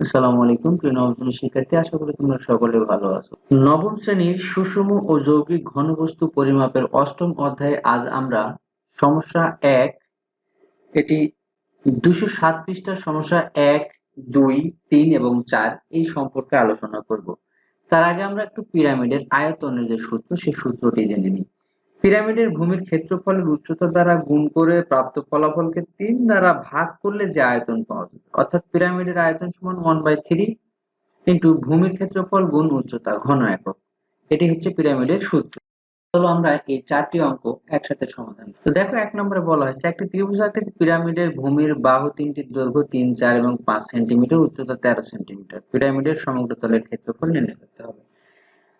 আসসালামু আলাইকুম, প্রিয় নবম শিক্ষার্থী, আশা করি তোমরা সকলে ভালো আছো। নবম শ্রেণির সুষম ও যৌগিক ঘনবস্তু পরিমাপের অষ্টম অধ্যায়ে আজ আমরা সমস্যা এক, এটি দুশো সাত পৃষ্ঠার সমস্যা এক, দুই, তিন এবং চার এই সম্পর্কে আলোচনা করব। তার আগে আমরা একটু পিরামিডের আয়তনের যে সূত্র, সেই সূত্রটি জেনে নিই। পিরামিডের ভূমির ক্ষেত্রফলের উচ্চতা দ্বারা গুণ করে প্রাপ্ত ফলাফলকে তিন দ্বারা ভাগ করলে যে আয়তন পাওয়া যাবে, অর্থাৎ পিরামিডের আয়তন সমান ওয়ান বাই থ্রি ইন্টু ভূমির ক্ষেত্রফল গুণ উচ্চতা ঘন একক। এটি হচ্ছে পিরামিডের সূত্র। চলো আমরা এই চারটি অঙ্ক একসাথে সমাধান তো দেখো এক নম্বরে বলা হয়েছে, একটি ত্রিভুজাকৃতি পিরামিডের ভূমির বাহু তিনটি দৈর্ঘ্য তিন, চার এবং পাঁচ সেন্টিমিটার উচ্চতা তেরো সেন্টিমিটার পিরামিডের সমগ্র তলের ক্ষেত্রফল নির্ণয় করতে হবে।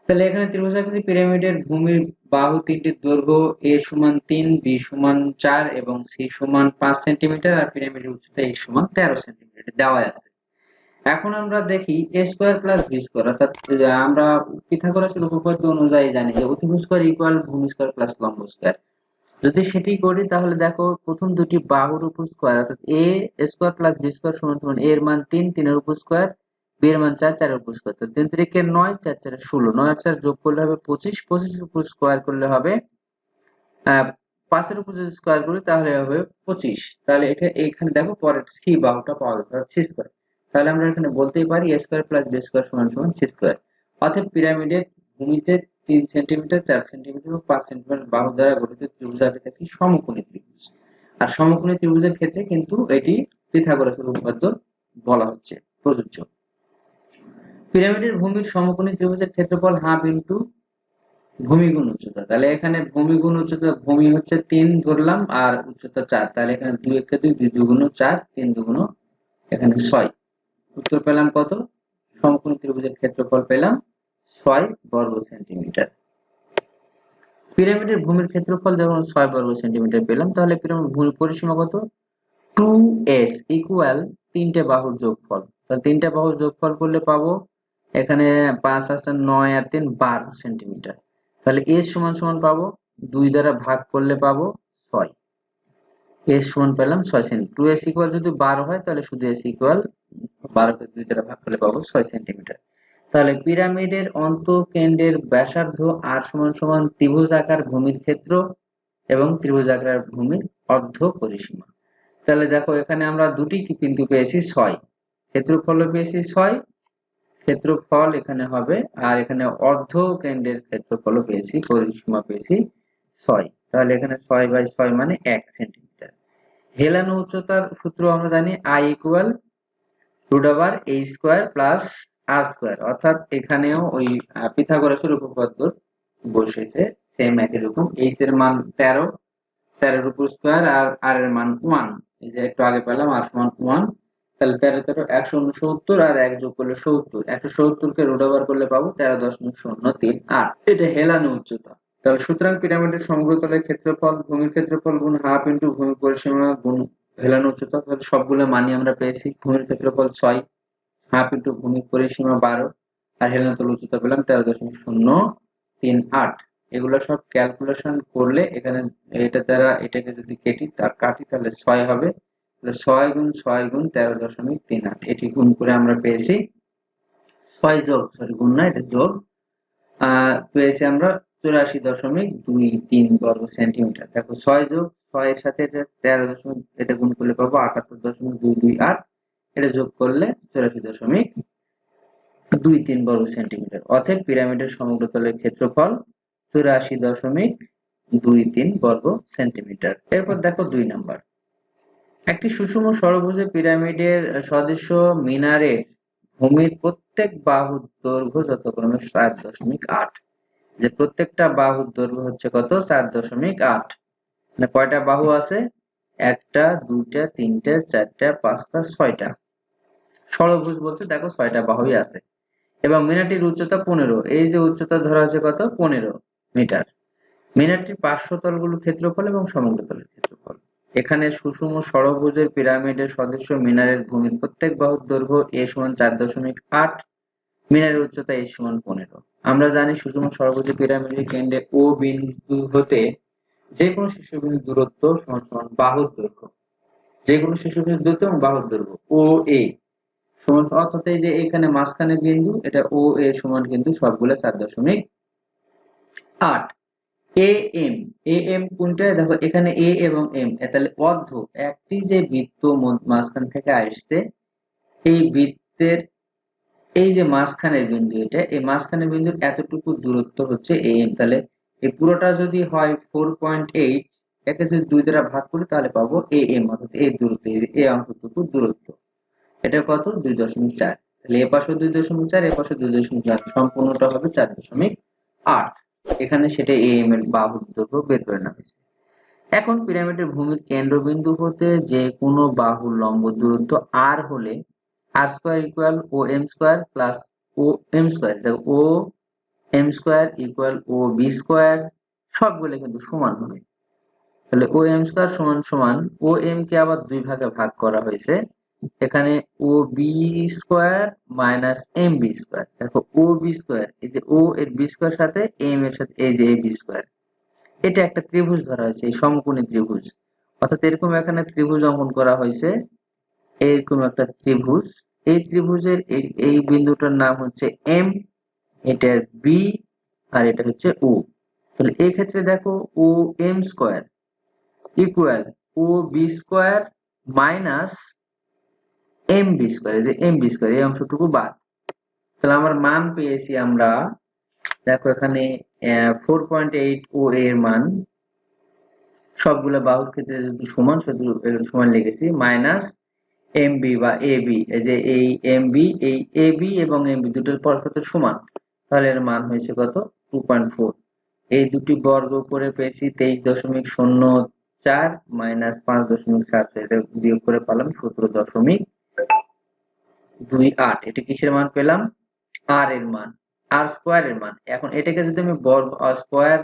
তাহলে এখানে ত্রিভুজাকৃতি পিরামিডের ভূমির বাহু তিনটির দৈর্ঘ্য এ সমান তিন, বি সমান চার এবং সি সমান পাঁচ সেন্টিমিটার আর পিরামিডের উচ্চতা এ সমান তেরো সেন্টিমিটার দেওয়া আছে। এখন আমরা দেখি A square plus B square, অর্থাৎ আমরা পিথাগোরাসের উপপাদ্য অনুযায়ী জানি যে অতিভুজ স্কোয়ার ইকুয়াল ভূমি স্কোয়ার প্লাস লম্ব স্কোয়ার। যদি সেটি করি, তাহলে দেখো প্রথম দুটি বাহুর উপর স্কোয়ার, অর্থাৎ A square plus B square সমান সমান এর মান তিন, তিনের উপর স্কোয়ার বি এর মান চার চারের উপর স্কোয়ার তো তিন তিরিকে নয়, চার চারে ষোলো। নয় আর চার যোগ করলে হবে পঁচিশ। পঁচিশের উপর স্কোয়ার করলে হবে পাঁচের উপর যদি স্কোয়ার করি তাহলে হবে পঁচিশ। তাহলে এটা এখানে দেখো পরের সি বাহুটা পাওয়া যাবে সি স্কোয়ার তাহলে আমরা এখানে বলতেই পারি A square plus B square সমান সমান সি স্কোয়ার অর্থাৎ পিরামিডের ভূমিতে তিন সেন্টিমিটার চার সেন্টিমিটার এবং পাঁচ সেন্টিমিটার বাহু দ্বারা গঠিত ত্রিভুজ ত্রিভুজাকৃতি একটি সমকোণী ত্রিভুজ। আর সমকোণী ত্রিভুজের ক্ষেত্রে কিন্তু এটি পিথাগোরাসের উপপাদ্য বলা হচ্ছে, প্রযোজ্য। পিরামিডের ভূমির সমকোণী ত্রিভুজের ক্ষেত্রফল হাফ ইন্টু ভূমি গুণ উচ্চতা। তাহলে এখানে ভূমি গুণ উচ্চতা, ভূমি হচ্ছে তিন ধরলাম, আর উচ্চতা চার। তাহলে এখানে দুই একে দুই দুই দুগুণ চার, তিন দুগুণ এখানে ছয়। উত্তর পেলাম কত? সমকোণী ত্রিভুজের ক্ষেত্রফল পেলাম ছয় বর্গ সেন্টিমিটার। পিরামিডের ভূমির ক্ষেত্রফল যখন ছয় বর্গ সেন্টিমিটার পেলাম, তাহলে পিরামিড ভূমির পরিসীমা কত? টু এস ইকুয়াল তিনটে বাহুর যোগফল। তাহলে তিনটে বাহুর যোগফল করলে পাবো এখানে পাঁচ আসটা নয় আর তিন, বারো সেন্টিমিটার তাহলে এস সমান সমান পাবো, দুই দ্বারা ভাগ করলে পাবো ছয়। এস সমান পেলাম ছয় সেন্টি টু এস ইকুয়াল যদি বারো হয়, তাহলে শুধু এস ইকুয়াল বারোকে দুই দ্বারা ভাগ করলে পাবো ছয় সেন্টিমিটার তাহলে পিরামিডের অন্তঃকেন্দ্রের ব্যাসার্ধ আর সমান সমান ত্রিভুজ আকার ভূমির ক্ষেত্র এবং ত্রিভুজ আকার ভূমির অর্ধ পরিসীমা। তাহলে দেখো এখানে আমরা দুটি কিন্তু পেয়েছি ছয়। ক্ষেত্রফল পেয়েছি ছয় ক্ষেত্রফল এখানে হবে, আর এখানে অর্ধ কেন্দ্রের ক্ষেত্রফল পেয়েছি, পরিসীমা পেয়েছি ছয়। তাহলে এখানে ছয় বাই ছয় মানে এক সেন্টিমিটার হেলানো উচ্চতার সূত্র আমরা জানি I equal root over A square plus R square অর্থাৎ এখানেও ওই পিথাগোরাসের উপপাদ্য বসেছে সেম একই রকম। এইচ এর মান তেরো, তেরোর উপর স্কোয়ার আর আর এর মান ওয়ান এই যে একটু আগে পেলাম আর সমান ওয়ান তাহলে তেরো তেরো, একশো উনসত্তর আর এক যোগ করলে সত্তর। একশো সত্তর কে রুট ওভার করলে পাবো তেরো দশমিক শূন্য তিন আট। এটা হেলানো উচ্চতা। তাহলে সুতরাং পিরামিডের সমগ্রতলের ক্ষেত্রফল, ভূমির ক্ষেত্রফল গুণ হাফ ইন্টু ভূমি পরিসীমা গুণ হেলানো উচ্চতা, তাহলে সবগুলো মানই আমরা পেয়েছি। ভূমির ক্ষেত্রফল ছয় হাফ ইন্টু ভূমি পরিসীমা বারো, আর হেলানো তল উচ্চতা পেলাম তেরো দশমিক শূন্য তিন আট। এগুলো সব ক্যালকুলেশন করলে এখানে এটা দ্বারা এটাকে যদি কেটি, তার কাটি, তাহলে ছয় হবে। ছয় গুণ ছয় গুণ তেরো দশমিক তিন আট। এটি গুণ করে আমরা পেয়েছি ছয় যোগ সরি গুণ না এটা যোগ। পেয়েছি আমরা চুরাশি দশমিক দুই তিন বর্গ সেন্টিমিটার। দেখো, ছয় যোগ ছয়ের সাথে এটা তেরো দশমিক, এটা গুণ করলে পাবো আটাত্তর দশমিক দুই দুই আট। এটা যোগ করলে চুরাশি দশমিক দুই তিন বর্গ সেন্টিমিটার। অতএব পিরামিডের সমগ্র তলের ক্ষেত্রফল চুরাশি দশমিক দুই তিন বর্গ সেন্টিমিটার। এরপর দেখো দুই নাম্বার। একটি সুষম ষড়ভুজে পিরামিডের সদস্য মিনারে ভূমির প্রত্যেক বাহুর দৈর্ঘ্য যথাক্রমে সাত দশমিক আট। যে প্রত্যেকটা বাহুর দৈর্ঘ্য হচ্ছে কত? চার দশমিক আট। মানে কয়টা বাহু আছে? একটা, দুইটা, তিনটা, চারটা, পাঁচটা, ছয়টা। ষড়ভুজ বলতে দেখো ছয়টা বাহুই আছে। এবং মিনারটির উচ্চতা পনেরো। এই যে উচ্চতা ধরা আছে কত? পনেরো মিটার। মিনারটির পার্শ্বতলগুলো ক্ষেত্রফল এবং সমগ্র তলের ক্ষেত্রফল। এখানে সুষম ষড়ভুজের পিরামিডের সদস্য মিনারের ভূমির প্রত্যেক বাহুর দৈর্ঘ্য এ সমান চার দশমিক আট, মিনারের উচ্চতা এ সমান পনেরো। আমরা জানি সুষম ষড়ভুজের পিরামিডের কেন্দ্রে ও বিন্দু হতে যে কোনো শীর্ষবিন্দুর দূরত্ব সমান সমান বাহুর দৈর্ঘ্য। যে কোনো শীর্ষবিন্দুর দূরত্ব এবং বাহুর দৈর্ঘ্য। ও এ সমান, অর্থাৎ এই যে এখানে মাঝখানে বিন্দু, এটা ও এ সমান কিন্তু সবগুলো চার দশমিক আট। এ এম এ এম কোনটা দেখো, এখানে এ এবং এম তাহলে অর্ধ, একটি যে বৃত্ত মাঝখান থেকে আসছে, এই বৃত্তের, এই যে মাঝখানের বিন্দু এটা, এই মাঝখানের বিন্দুর এতটুকু দূরত্ব হচ্ছে এ এম তাহলে এই পুরোটা যদি হয় ফোর পয়েন্ট এইট একে যদি দুই দ্বারা ভাগ করি, তাহলে পাবো এ এম অর্থাৎ এই দূরত্ব, এই অংশটুকু দূরত্ব। এটা কত? দুই দশমিক চার। তাহলে এ পাশে দুই দশমিক চার, এ পাশে দুই দশমিক চার। সম্পূর্ণটা হবে চার দশমিক আট। এখানে সেটা এ এম এর বাহুর দৈর্ঘ্য বের করে নেওয়া হয়েছে। এখন পিরামিডের ভূমির কেন্দ্রবিন্দু হতে যে কোনো বাহুর লম্ব দূরত্ব আর হলে R square equal O M square plus O M square দেখো O M square equal O B square সবগুলো কিন্তু সমান হবে। তাহলে ও এম স্কোয়ার সমান সমান ও এম কে আবার দুই ভাগে ভাগ করা হয়েছে। এখানে O B square minus M B square দেখো ও বি স্কোয়ার এই যে ও এর বি স্কোয়ার সাথে এম এর সাথে, এই যে এ বি স্কোয়ার এটা একটা ত্রিভুজ ধরা হয়েছে, এই সমকোণী ত্রিভুজ। অর্থাৎ এরকম এখানে ত্রিভুজ অঙ্কন করা হয়েছে, এরকম একটা ত্রিভুজ। এই ত্রিভুজের এই বিন্দুটার নাম হচ্ছে এম এটা বি আর এটা হচ্ছে ও তাহলে এই ক্ষেত্রে দেখো O M square equal O B square minus M B square যে এম বি স্কোয়ার এই অংশটুকু বাদ। তাহলে আমার মান পেয়েছি আমরা, দেখো এখানে ফোর পয়েন্ট এইট ও এর মান। সবগুলো বাহুর ক্ষেত্রে যদি সমান শুধু সমান লিখেছি মাইনাস এম বি বা এ বি যে এই এম বি এই এ বি এবং এম বি দুটোর পরস্পর সমান। তাহলে এর মান হয়েছে কত? টু পয়েন্ট ফোর এই দুটি বর্গ করে পেয়েছি তেইশ দশমিক শূন্য চার মাইনাস পাঁচ দশমিক সাত বিয়োগ করে পেলাম সতেরো দশমিক দুই আট, এটা কিসের মান পেলাম? আর এর মান আর স্কোয়ার এর মান। এখন এটাকে যদি আমি বর্গ স্কোয়ার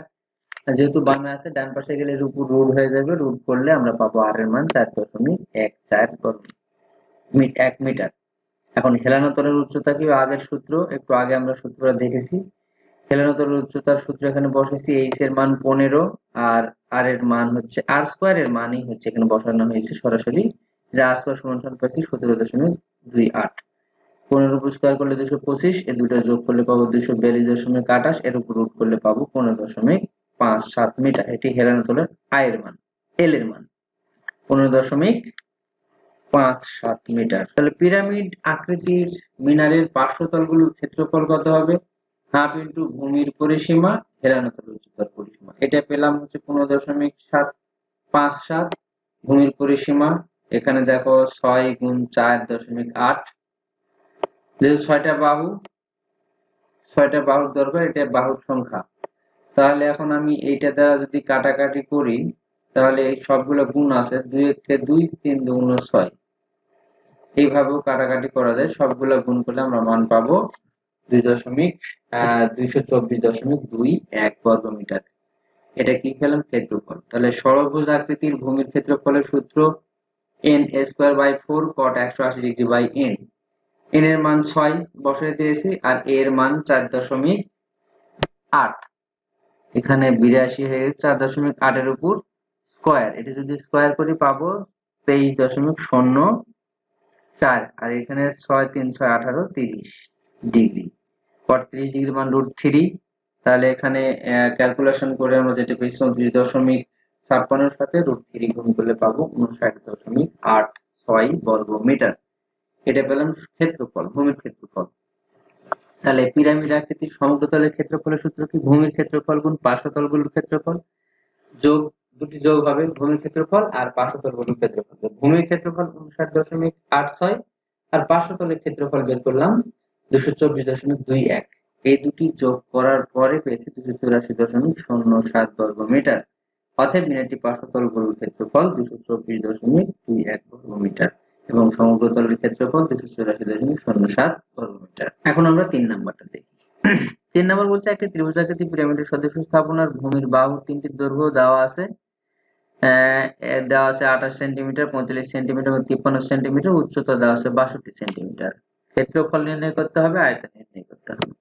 যেহেতু বামে আছে, ডান পাশে গেলে এর উপর রুট হয়ে যাবে। রুট করলে আমরা পাবো আর এর মান চার দশমিক এক চার এক মিটার। এখন হেলানো তলের উচ্চতা কি? আগের সূত্র, একটু আগে আমরা সূত্রটা দেখেছি। হেলানো উচ্চতার সূত্র এখানে বসেছি এইচ এর মান পনেরো আর আর এর মান হচ্ছে আর স্কোয়ার এর মানই হচ্ছে এখানে বসানো হয়েছে সরাসরি। যে আর স্কোয়ার সমান সমান পাচ্ছি সতেরো দশমিক দুই আট। পনেরো উপর স্কোয়ার করলে দুশো পঁচিশ, এ দুটো যোগ করলে পাবো দুশো বিয়াল্লিশ দশমিক আঠাশ এর উপর রুট করলে পাবো পনেরো দশমিক পাঁচ সাত মিটার। এটি হেলানো তলের আয়ের মান এল এর মান। পনেরো দশমিক পাঁচ সাত মিটার। তাহলে পিরামিড আকৃতির মিনারের পার্শ্বতলগুলোর ক্ষেত্রফল কত হবে? হাফ ইন্টু ভূমির পরিসীমা হেলানো তলের উচ্চতার পরিসীমা। এটা পেলাম হচ্ছে পনেরো দশমিক সাত, পাঁচ সাত ভূমির পরিসীমা। এখানে দেখো ছয় গুণ চার দশমিক আট যেহেতু ছয়টা বাহু, ছয়টা বাহুর দরকার, এটা বাহুর সংখ্যা। তাহলে এখন আমি এইটা দ্বারা যদি কাটাকাটি করি, তাহলে এই সবগুলো গুণ আছে দুই একে দুই তিন দুগুণ ছয়। এইভাবেও কাটাকাটি করা যায়, সবগুলো গুণ করলে আমরা মান পাবো দুই দশমিক দুইশো চব্বিশ দশমিক দুই এক বর্গ মিটার এটা কি পেলাম ক্ষেত্রফল। তাহলে ষড়ভুজ আকৃতির ভূমির ক্ষেত্রফলের সূত্র N square by four cot একশো আশি ডিগ্রি বাই এন এন এর মান ছয় বসাই দিয়েছি আর এ এর মান চার দশমিক আট। এখানে বিরাশি হয়ে গেছে চার দশমিক আটের উপর স্কোয়ার এটা যদি স্কোয়ার করি পাবো, তেইশ দশমিক শূন্য চার। আর এখানে ছয়, তিন, ছয়, আঠারো, তিরিশ ডিগ্রি পঁয়ত্রিশ ডিগ্রি মান রুট থ্রি তাহলে এখানে ক্যালকুলেশন করে আমরা যেটা পেয়েছি, চৌত্রিশ দশমিক ছাপ্পান্নের সাথে রুট থ্রি গুণ করলে পাবো উনষাট দশমিক আট ছয় বর্গ মিটার এটা পেলাম ক্ষেত্রফল, ভূমির ক্ষেত্রফল। তাহলে পিরামিড আকৃতির সমগ্রতলের ক্ষেত্রফলের সূত্র কি? ভূমির ক্ষেত্রফল গুণ পার্শ্বতলগুলোর ক্ষেত্রফল। যোগ, দুটি যোগ হবে ভূমির ক্ষেত্রফল আর পার্শ্বতলগুলোর ক্ষেত্রফল। ভূমির ক্ষেত্রফল উনষাট দশমিক আট ছয় আর পার্শ্বতলের ক্ষেত্রফল বের করলাম দুশো চব্বিশ দশমিক দুই এক। এই দুটি যোগ করার পরে পেয়েছি দুশো চুরাশি দশমিক শূন্য সাত বর্গ মিটার অতএব মিনারটি পার্শ্বতলগুলোর ক্ষেত্রফল দুশো চব্বিশ দশমিক দুই এক বর্গ মিটার এবং সমগ্র তলের ক্ষেত্রফল দুশো চুরাশি দশমিক শূন্য সাত বর্গ মিটার এখন আমরা তিন নাম্বারটা দেখি। তিন নম্বর বলছে, একটি ত্রিভুজাকৃতি পিরামিডের সদস্য স্থাপনার ভূমির বাহু, তিনটি দৈর্ঘ্য দেওয়া আছে। দেওয়া আছে আঠাশ সেন্টিমিটার, পঁয়তাল্লিশ সেন্টিমিটার এবং তিপ্পান্ন সেন্টিমিটার, উচ্চতা দেওয়া আছে বাষট্টি সেন্টিমিটার। ক্ষেত্রফল নির্ণয় করতে হবে, আয়তন নির্ণয় করতে হবে।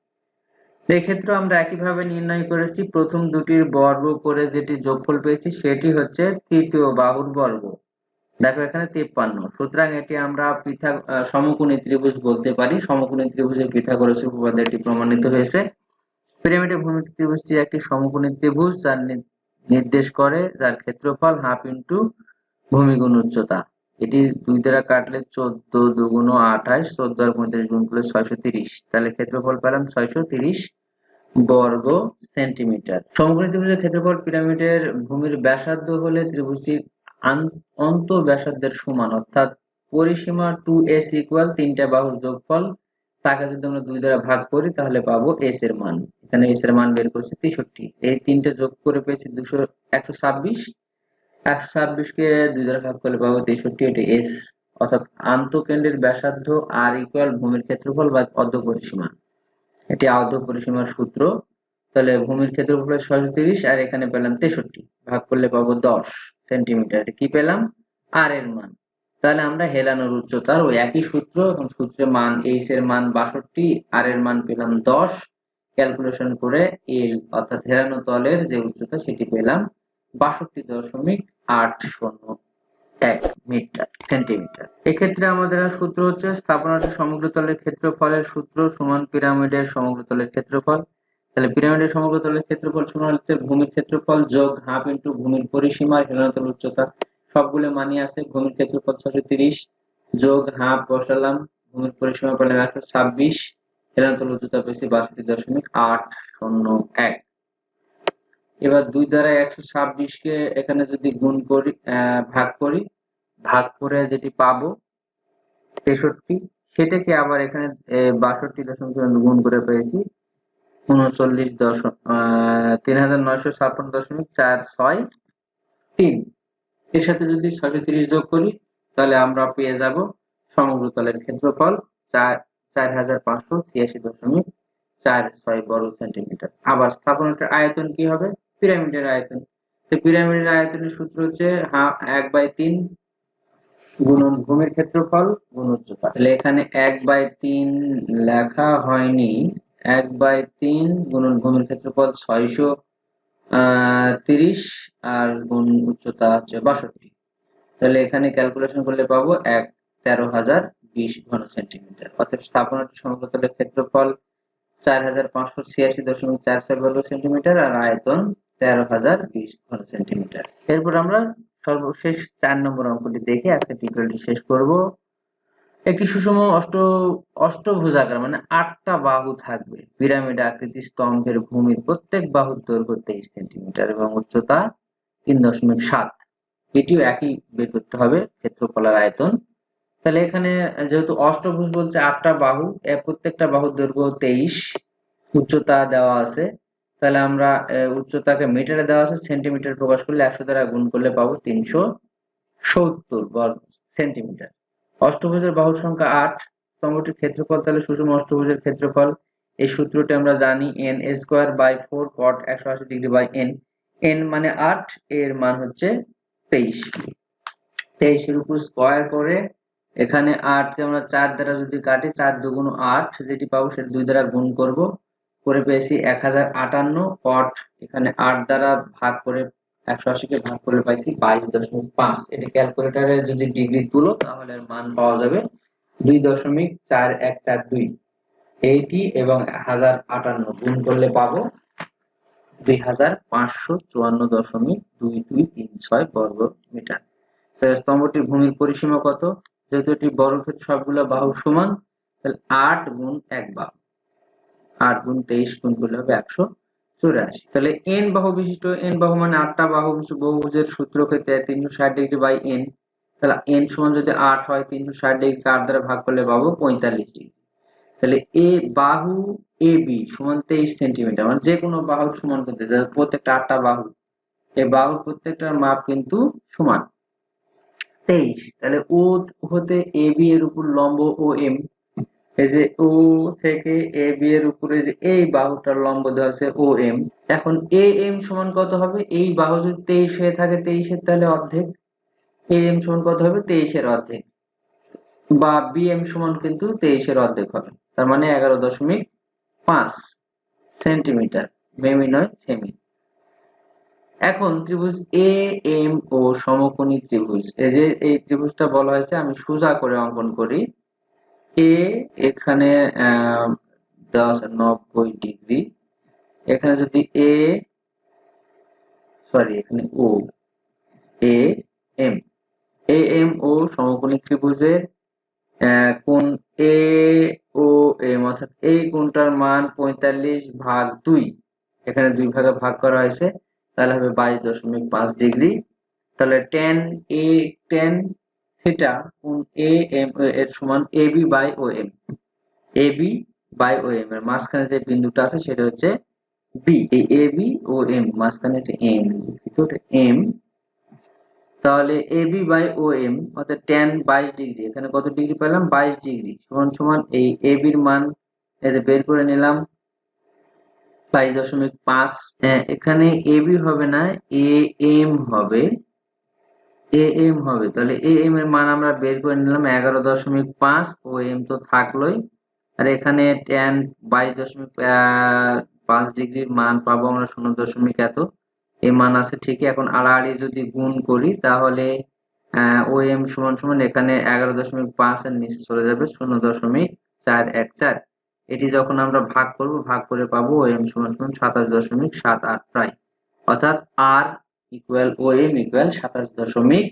এক্ষেত্রে আমরা একইভাবে নির্ণয় করেছি, প্রথম দুটির বর্গ করে যেটি যোগফল পেয়েছি, সেটি হচ্ছে তৃতীয় বাহুর বর্গ। দেখো এখানে তেপ্পান্ন। সুতরাং এটি আমরা আহ, সমকোণী ত্রিভুজ বলতে পারি। সমকোণী ত্রিভুজের পিথাগোরাস উপপাদ্য এটি প্রমাণিত হয়েছে। পিরামিডের ভূমি ত্রিভুজটি একটি সমকোণী ত্রিভুজ যার নির্দেশ করে যার ক্ষেত্রফল হাফ ইন্টু ভূমিগুণ উচ্চতা। এটি দুই দ্বারা কাটলে চোদ্দ দুগুণ আঠাশ চোদ্দ আর পঁয়ত্রিশ গুণ করলে ছয়শো তিরিশ। তাহলে ক্ষেত্রফল পেলাম ছয়শো তিরিশ বর্গ সেন্টিমিটার। সমকোণী ত্রিভুজের ক্ষেত্রফল পিরামিডের ভূমির ব্যাসার্ধ হলে ত্রিভুজটির আন- অন্ত ব্যাসার্ধের সমান, অর্থাৎ পরিসীমা টু এস ইকুয়াল তিনটা বাহুর যোগফল, তাকে যদি আমরা দুই দ্বারা ভাগ করি, তাহলে পাবো এস এর মান। এখানে এস এর মান বের করছি তেষট্টি। এই তিনটে যোগ করে পেয়েছি দুশো, একশো ছাব্বিশ। একশো ছাব্বিশ কে দুই দ্বারা ভাগ করলে পাবো তেষট্টি, এটি এস অর্থাৎ আন্তঃকেন্দ্রের ব্যাসার্ধ আর ইকুয়াল ভূমির ক্ষেত্রফল বা অর্ধ পরিসীমা। এটি আর্ধ পরিসীমার সূত্র। তাহলে ভূমির ক্ষেত্রফল ছয়শো আর এখানে পেলাম তেষট্টি। ভাগ করলে পাবো দশ সেন্টিমিটার। কি পেলাম? আর এর মান। তাহলে আমরা হেলানোর উচ্চতার ওই একই সূত্র এবং সূত্রের মান এইচ এর মান বাষট্টি আর এর মান পেলাম দশ। ক্যালকুলেশন করে এল অর্থাৎ হেলানো তলের যে উচ্চতা সেটি পেলাম বাষট্টি দশমিক আট শূন্য এক মিটার, সেন্টিমিটার। এক্ষেত্রে আমাদের সূত্র হচ্ছে স্থাপনাটি সমগ্র তলের ক্ষেত্রফলের সূত্র সমান পিরামিডের সমগ্র তলের ক্ষেত্রফল। তাহলে পিরামিডের সমগ্র তলের ক্ষেত্রফল সমান হচ্ছে ভূমির ক্ষেত্রফল যোগ হাফ ইন্টু ভূমির পরিসীমা হেলানোতল উচ্চতা। সবগুলো মানি আছে, ভূমির ক্ষেত্রফল ছশো তিরিশ, যোগ হাফ বসালাম, ভূমির পরিসীমা পেলাম একশো ছাব্বিশ হেলানোতল উচ্চতা পেয়েছি বাষট্টি দশমিক আট শূন্য এক। এবার দুই দ্বারা একশো ছাব্বিশ কে এখানে যদি গুণ করি ভাগ করি, ভাগ করে যেটি পাবো, তেষট্টি, সেটাকে আবার এখানে বাষট্টি দশমিক গুণ করে পেয়েছি উনচল্লিশ দশম তিন হাজার নয়শো ছাপ্পান্ন দশমিক চার ছয় তিন। এর সাথে যদি ছয়শো তিরিশ যোগ করি, তাহলে আমরা পেয়ে যাব সমগ্র তলের ক্ষেত্রফল চার চার হাজার পাঁচশো ছিয়াশি দশমিক চার ছয় বর্গ সেন্টিমিটার। আবার স্থাপনাটার আয়তন কি হবে? পিরামিডের আয়তন। তো পিরামিডের আয়তনের সূত্র হচ্ছে এক বাই তিন ভূমির ক্ষেত্রফল গুণ তাহলে এখানে এক বাই তিন লেখা হয়নি। এক বাই তিন গুণন ভূমির ক্ষেত্রফল ছয়শো তিরিশ আর গুণ উচ্চতা হচ্ছে বাষট্টি। তাহলে এখানে ক্যালকুলেশন করলে পাবো এক তেরো হাজার বিশ ঘন সেন্টিমিটার অর্থাৎ স্থাপনাটি সমগ্রতলের ক্ষেত্রফল চার হাজার পাঁচশো ছিয়াশি দশমিক বর্গ সেন্টিমিটার আর আয়তন তেরো হাজার বিশ ঘন সেন্টিমিটার এরপর আমরা সর্বশেষ চার নম্বর অঙ্কটি দেখে আজকে টিউটোরিয়ালটি শেষ করব। একটি সুষম অষ্ট, অষ্টভুজাকার মানে আটটা বাহু থাকবে। পিরামিড আকৃতি, স্তম্ভের ভূমির প্রত্যেক বাহুর দৈর্ঘ্য তেইশ সেন্টিমিটার এবং উচ্চতা তিন দশমিক সাত। এটিও একই বের করতে হবে, ক্ষেত্রফলের আয়তন। তাহলে এখানে যেহেতু অষ্টভুজ বলছে আটটা বাহু প্রত্যেকটা বাহুর দৈর্ঘ্য তেইশ, উচ্চতা দেওয়া আছে। তাহলে আমরা উচ্চতাকে মিটারে দেওয়া আছে, সেন্টিমিটার প্রকাশ করলে একশো দ্বারা গুণ করলে পাবো তিনশো সত্তর বর্গ সেন্টিমিটার। অষ্টভুজের বাহুর সংখ্যা আট। স্তম্ভটির ক্ষেত্রফল তাহলে সুষম অষ্টভুজের ক্ষেত্রফল। এই সূত্রটি আমরা জানি N square by four cot একশো আশি ডিগ্রি বাই এন এন মানে আট, এর মান হচ্ছে তেইশ। তেইশের উপর স্কোয়ার করে এখানে আটকে আমরা চার দ্বারা যদি কাটি, চার দুগুণ আট যেটি পাবো সেটা দুই দ্বারা গুণ করব। করে পেয়েছি এক হাজার আটান্ন কট এখানে আট দ্বারা ভাগ করে একশো আশিকে ভাগ করে পাইছি, বাইশ দশমিক পাঁচ। এটা ক্যালকুলেটারে যদি ডিগ্রি তুলো, তাহলে মান পাওয়া যাবে দুই দশমিক চার এক চার দুই। এইটি এবং হাজার আটান্ন গুণ করলে পাবো দুই হাজার পাঁচশো চুয়ান্ন দশমিক দুই দুই তিন ছয় বর্গ মিটার স্তম্ভটির ভূমির পরিসীমা কত? যেহেতু এটি বর্গক্ষেত্র সবগুলো বাহু সমান, তাহলে আট গুণ এক বাহু। আট গুণ তেইশ গুণ করলে হবে একশো চুরাশি তাহলে এন বাহু বিশিষ্ট এন বাহু মানে আটটা বাহু বিশিষ্ট বহুভুজের সূত্র ক্ষেত্রে তিনশো ষাট ডিগ্রি বাই এন তাহলে এন সমান যদি আট হয়, তিনশো ষাট ডিগ্রি আট দ্বারা ভাগ করলে পাবো পঁয়তাল্লিশ ডিগ্রি। তাহলে এ বাহু এ বি সমান তেইশ সেন্টিমিটার মানে যে কোনো বাহুর সমান করতে প্রত্যেকটা আটটা বাহু, এই বাহুর প্রত্যেকটার মাপ কিন্তু সমান। তেইশ, তাহলে ও হতে এ বি এর উপর লম্ব ও এম এই যে ও থেকে এ বি এর উপরে যে এই বাহুটার লম্ব দেওয়া আছে ও এম। এখন এ এম সমান কত হবে? এই বাহু যদি তেইশ হয়ে থাকে, তেইশের তাহলে অর্ধেক। এ এম সমান কত হবে? তেইশের অর্ধেক। বা বি এম সমান কিন্তু তেইশের অর্ধেক হবে। তার মানে এগারো দশমিক পাঁচ সেন্টিমিটার। মেমি নয়, সেমি। এখন ত্রিভুজ এ, এম ও সমকোণী ত্রিভুজ। এই যে এই ত্রিভুজটা বলা হয়েছে, আমি সোজা করে অঙ্কন করি। এ এখানে নব্বই ডিগ্রি। এখানে যদি এ সরি এখানে ও A M A M O সমকোণী ত্রিভুজের কোণ এ ও এম অর্থাৎ এই কোণটার মান পঁয়তাল্লিশ ভাগ দুই। এখানে দুই ভাগে ভাগ করা হয়েছে, তাহলে হবে বাইশ দশমিক পাঁচ ডিগ্রি। তাহলে টেন এ টেন থিটা কোণ এ এম এর সমান A B by O M A B by O M এর মাঝখানে যে বিন্দুটা আছে সেটা হচ্ছে বি এই এ বি ও এম মাঝখানে একটা এম এম তাহলে A B by O M অর্থাৎ টেন বাইশ ডিগ্রি, এখানে কত ডিগ্রি পেলাম? বাইশ ডিগ্রি। সমান সমান এই এ বির মান, এতে বের করে নিলাম। বাইশ দশমিক পাঁচ এখানে এ বি হবে না এ এম হবে এ এম হবে। তাহলে এ এম এর মান আমরা বের করে নিলাম এগারো দশমিক পাঁচ ও এম তো থাকলোই। আর এখানে টেন বাইশ দশমিক পাঁচ ডিগ্রির মান পাবো আমরা শূন্য দশমিক এত। এই মান আছে ঠিকই। এখন আড়াআড়ি যদি গুণ করি, তাহলে ও এম সমান সমান এখানে এগারো দশমিক পাঁচ এর নিচে চলে যাবে শূন্য দশমিক চার এক চার। এটি যখন আমরা ভাগ করব, ভাগ করে পাবো ও এম সমান সমান সাতাশ দশমিক সাত আট প্রায়। অর্থাৎ R equal O M equal সাতাশ দশমিক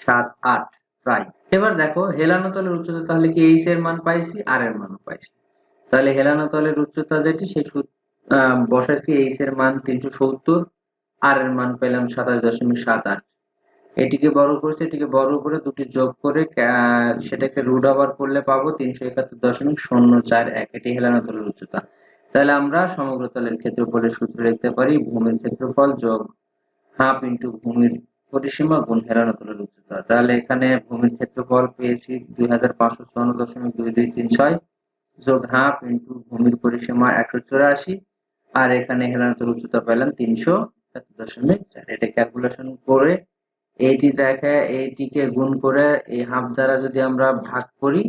সাত আট প্রায় এবার দেখো হেলানো তলের উচ্চতা তাহলে কি এইচ এর মান পাইছি আর এর মানও পাইছি। তাহলে হেলানো তলের উচ্চতা যেটি সেই বসাইছি এইচ এর মান তিনশো সত্তর আর এর মান পেলাম সাতাশ দশমিক সাত আট। এটিকে বড় করছে, এটিকে বড় করে দুটি যোগ করে সেটাকে রুট ওভার করলে পাবো তিনশো একাত্তর দশমিক শূন্য চার এক। এটি হেলানো তলের উচ্চতা। তাহলে আমরা সমগ্র তলের ক্ষেত্রফলের সূত্র লিখতে পারি, ভূমির ক্ষেত্রফল যোগ হাফ ইন্টু ভূমির পরিসীমা গুণ হেলানো তলের উচ্চতা। তাহলে এখানে ভূমির ক্ষেত্রফল পেয়েছি দুই হাজার পাঁচশো চুয়ান্ন দশমিক দুই দুই তিন ছয় যোগ হাফ ইন্টু ভূমির পরিসীমা একশো চুরাশি, আর এখানে হেলানো তলের উচ্চতা পেলাম তিনশো একাত্তর দশমিক চার। এটা ক্যালকুলেশন করে এইটি দেখে এইটিকে গুণ করে এই হাফ দ্বারা যদি আমরা ভাগ করি,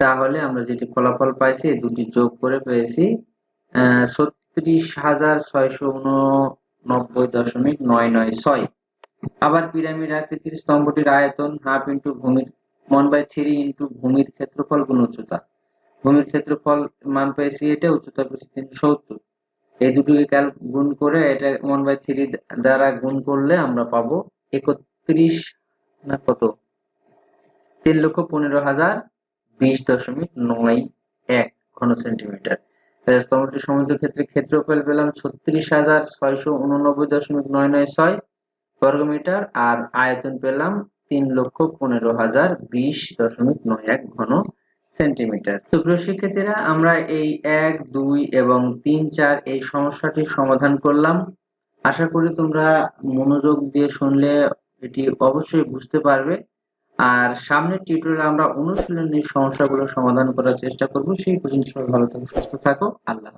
তাহলে আমরা যেটি ফলাফল পাইছি, দুটি যোগ করে পেয়েছি ছত্রিশ হাজার ছয়শো উননব্বই দশমিক নয় নয় ছয়। আবার পিরামিড আকৃতির স্তম্ভটির আয়তন হাফ ইন্টু ভূমির ওয়ান বাই থ্রি ইন্টু ভূমির ক্ষেত্রফল গুণ উচ্চতা। ভূমির ক্ষেত্রফল মান পেয়েছি এটা, উচ্চতা পেয়েছি তিনশো সত্তর। এই দুটোকে ক্যাল গুণ করে এটা ওয়ান বাই থ্রি দ্বারা গুণ করলে আমরা পাবো একত্রিশ না কত? তিন লক্ষ পনেরো হাজার বিশ দশমিক নয় এক ঘন সেন্টিমিটার। স্তম্ভটির সমুদ্র ক্ষেত্রে ক্ষেত্রফল পেলাম ছত্রিশ হাজার ছয়শো উননব্বই দশমিক নয় নয় ছয় বর্গমিটার আর আয়তন পেলাম তিন লক্ষ পনেরো হাজার বিশ দশমিক নয় এক ঘন সেন্টিমিটার। তো প্রিয় শিক্ষার্থীরা, আমরা এই এক, দুই এবং তিন, চার এই সমস্যাটির সমাধান করলাম। আশা করি তোমরা মনোযোগ দিয়ে শুনলে এটি অবশ্যই বুঝতে পারবে। আর সামনের টিউটোরিয়ালে আমরা অনুশীলনের সমস্যাগুলো সমাধান করার চেষ্টা করব সেই পর্যন্ত সবাই ভালো থাকো, সুস্থ থাকো আল্লাহ।